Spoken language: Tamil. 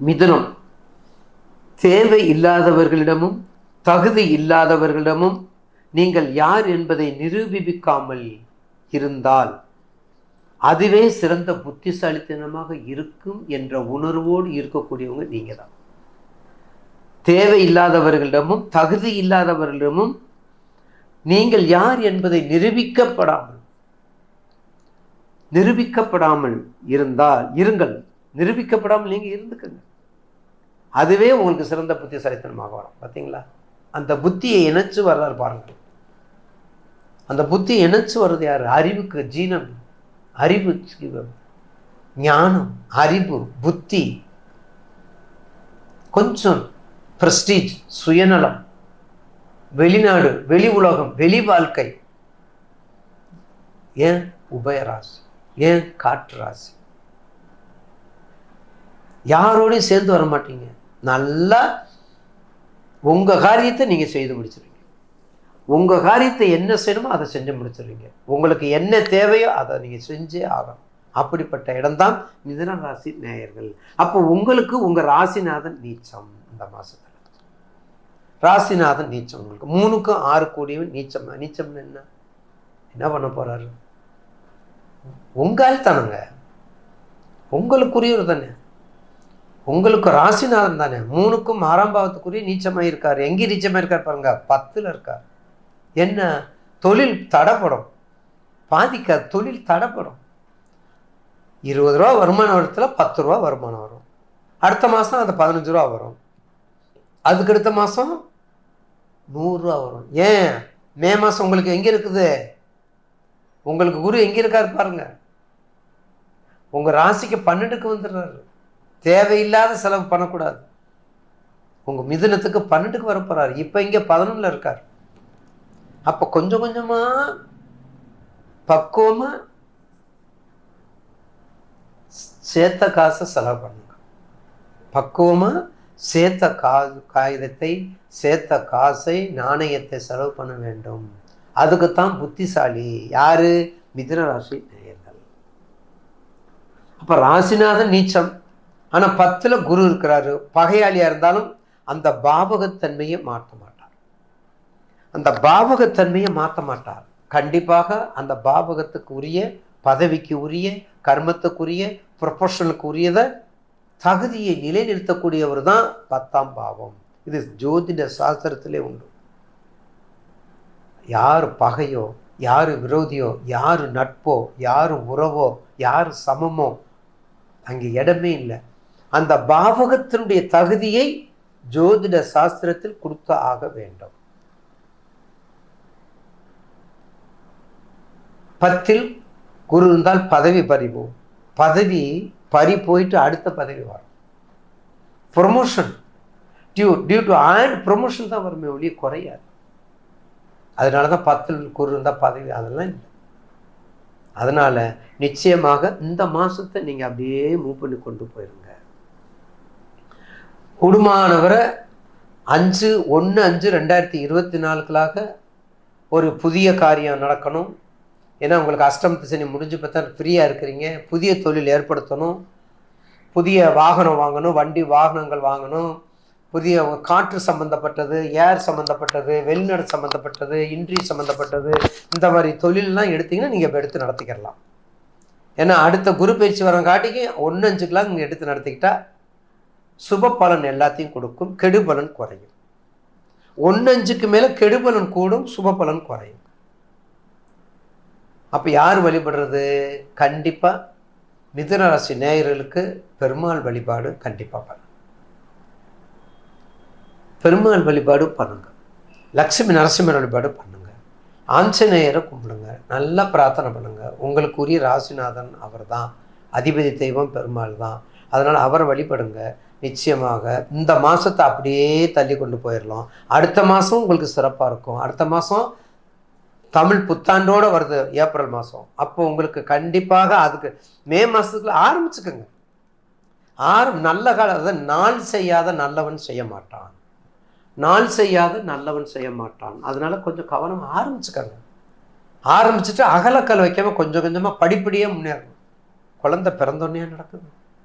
மிதுனம். தேவை இல்லாதவர்களிடமும் தகுதி இல்லாதவர்களிடமும் நீங்கள் யார் என்பதை நிரூபிக்காமல் இருந்தால் அதுவே சிறந்த புத்திசாலித்தனமாக இருக்கும் என்ற உணர்வோடு இருக்கக்கூடியவங்க நீங்கள் தான் தேவை இல்லாதவர்களிடமும் தகுதி இல்லாதவர்களிடமும் நீங்கள் யார் என்பதை நிரூபிக்கப்படாமல் நிரூபிக்கப்படாமல் இருந்தால் இருங்கள். நிரூபிக்கப்படாமல் நீங்கள் இருந்துக்கங்க. அதுவே உங்களுக்கு சிறந்த புத்திசாலித்தனமாக வரும். பார்த்தீங்களா அந்த புத்தியை இணைச்சு வர்றார் பாருங்கள் அந்த புத்தி இணைச்சு வர்றது யார்? அறிவுக்கு ஜீனம். அறிவு ஞானம் அறிவு புத்தி. கொஞ்சம் பிரஸ்டீஜ் சுயநலம். வெளிநாடு வெளி உலகம் வெளி வாழ்க்கை. ஏன்? உபயராசி. ஏன்? காற்று ராசி. யாரோடையும் சேர்ந்து வர மாட்டீங்க. நல்லா உங்கள் காரியத்தை நீங்கள் செய்து முடிச்சிருவீங்க. உங்கள் காரியத்தை என்ன செய்யணுமோ அதை செஞ்சு முடிச்சிருவீங்க. உங்களுக்கு என்ன தேவையோ அதை நீங்கள் செஞ்சே ஆகணும். அப்படிப்பட்ட இடம்தான் மிதன ராசி நேயர்கள். அப்போ உங்களுக்கு உங்கள் ராசிநாதன் நீச்சம் இந்த மாதத்தில் ராசிநாதன் நீச்சம் உங்களுக்கு. மூணுக்கும் ஆறு கூடியவன் நீச்சம் நீச்சம்னு என்ன? என்ன பண்ண போகிறாரு உங்கள் தானுங்க உங்களுக்குரியவர் தானே. உங்களுக்கு ராசிநாதன் தானே? மூணுக்கும் ஆறாம் பாவத்துக்குரிய நீச்சமாக இருக்கார். எங்கே நீச்சமாக இருக்கார் பாருங்க? பத்தில் இருக்கார். என்ன? தொழில் தடைப்படும் பாதிக்காது தொழில் தடைப்படும் இருபது ரூபா வருமானம் இடத்துல பத்து ரூபா வருமானம் வரும். அடுத்த மாதம் அது பதினஞ்சு ரூபா வரும். அதுக்கு அடுத்த மாதம் நூறுரூவா வரும். ஏன்? மே மாதம் உங்களுக்கு எங்கே இருக்குது? உங்களுக்கு குரு எங்கே இருக்காரு பாருங்க. உங்கள் ராசிக்கு பன்னெண்டுக்கு வந்துடுறாரு. தேவையில்லாத செலவு பண்ணக்கூடாது. உங்கள் மிதுனத்துக்கு பன்னெண்டுக்கு வர இப்போ இங்கே பதினொன்றில் இருக்கார். அப்போ கொஞ்சம் கொஞ்சமாக பக்குவமாக சேர்த்த காசை செலவு பண்ணுங்க. பக்குவமாக சேர்த்த கா காகிதத்தை சேர்த்த காசை நாணயத்தை செலவு பண்ண வேண்டும். அதுக்குத்தான் புத்திசாலி. யாரு? மிதுன ராசி நேயர்கள். அப்போ ராசிநாதன் நீச்சம். ஆனால் பத்தில் குரு இருக்கிறாரு பகையாளியாக இருந்தாலும் அந்த பாவகத்தன்மையை மாற்ற மாட்டார். அந்த பாவகத்தன்மையை மாற்ற மாட்டார். கண்டிப்பாக அந்த பாவகத்துக்கு உரிய பதவிக்கு உரிய கர்மத்துக்குரிய ப்ரொஃபஷனுக்கு உரியதை தகுதியை நிலைநிறுத்தக்கூடியவர் தான் பத்தாம் பாவம். இது ஜோதிட சாஸ்திரத்திலே உண்டு. யார் பகையோ யார் விரோதியோ யார் நட்போ யார் உறவோ யார் சமமோ அங்கே இடமே இல்லை. அந்த பாவகத்தினுடைய தகுதியை ஜோதிட சாஸ்திரத்தில் கொடுத்து ஆக வேண்டும். பத்தில் குரு இருந்தால் பதவி பறிவோம். பதவி பறி போயிட்டு அடுத்த பதவி வரும். Promotion due due to and promotion தான் வருமே ஒழிய குறையாது. அதனால தான் பத்தில் குரு இருந்தால் பதவி அதெல்லாம் இல்லை. அதனால நிச்சயமாக இந்த மாசத்தை நீங்க அப்படியே மூவ் பண்ணி கொண்டு போயிருங்க. குடும்பமானவரை அஞ்சு ஒன்று அஞ்சு ரெண்டாயிரத்தி இருபத்தி நாலுக்களாக ஒரு புதிய காரியம் நடக்கணும். ஏன்னா உங்களுக்கு அஷ்டம் திசனி முடிஞ்சு பார்த்தா ஃப்ரீயாக இருக்கிறீங்க. புதிய தொழில் ஏற்படுத்தணும். புதிய வாகனம் வாங்கணும். வண்டி வாகனங்கள் வாங்கணும். புதிய காற்று சம்மந்தப்பட்டது ஏர் சம்மந்தப்பட்டது வெளிநாடு சம்மந்தப்பட்டது இன்ட்ரி சம்மந்தப்பட்டது இந்த மாதிரி தொழிலெலாம் எடுத்தீங்கன்னா நீங்கள் இப்போ எடுத்து நடத்திக்கிடலாம் ஏன்னா அடுத்த குரு பயிற்சி வரங்காட்டிக்கு ஒன்று அஞ்சுக்கெலாம் நீங்கள் எடுத்து நடத்திக்கிட்டால் சுப பலன் எல்லாத்தையும் கொடுக்கும் கெடுபலன் குறையும். ஒன்று அஞ்சுக்கு மேலே கெடுபலன் கூடும் சுப பலன் குறையும். அப்போ யார் வழிபடுறது? கண்டிப்பாக மிதுனராசி நேயர்களுக்கு பெருமாள் வழிபாடு கண்டிப்பாக பண்ணணும். பெருமாள் வழிபாடு பண்ணுங்க. லக்ஷ்மி நரசிம்மர் வழிபாடு பண்ணுங்க. ஆஞ்சநேயரை கும்பிடுங்க. நல்லா பிரார்த்தனை பண்ணுங்க. உங்களுக்குரிய ராசிநாதன் அவர் தான் அதிபதி தெய்வம் பெருமாள் தான் அதனால் அவரை வழிபடுங்க. நிச்சயமாக இந்த மாதத்தை அப்படியே தள்ளி கொண்டு போயிடலாம் அடுத்த மாதம் உங்களுக்கு சிறப்பாக இருக்கும். அடுத்த மாதம் தமிழ் புத்தாண்டோடு வருது ஏப்ரல் மாதம் அப்போ உங்களுக்கு கண்டிப்பாக அதுக்கு மே மாதத்தில் ஆரம்பிச்சுக்கோங்க. ஆரம் நல்ல காலம் அதாவது நாள் செய்யாத நல்லவன் செய்ய மாட்டான். நாள் செய்யாத நல்லவன் செய்ய மாட்டான். அதனால கொஞ்சம் கவனம் ஆரம்பிச்சுக்கங்க. ஆரம்பிச்சுட்டு அகலக்கல் வைக்காமல் கொஞ்சம் கொஞ்சமாக படிப்படியாக முன்னேறணும். குழந்தை பிறந்தோன்னே நடக்குது.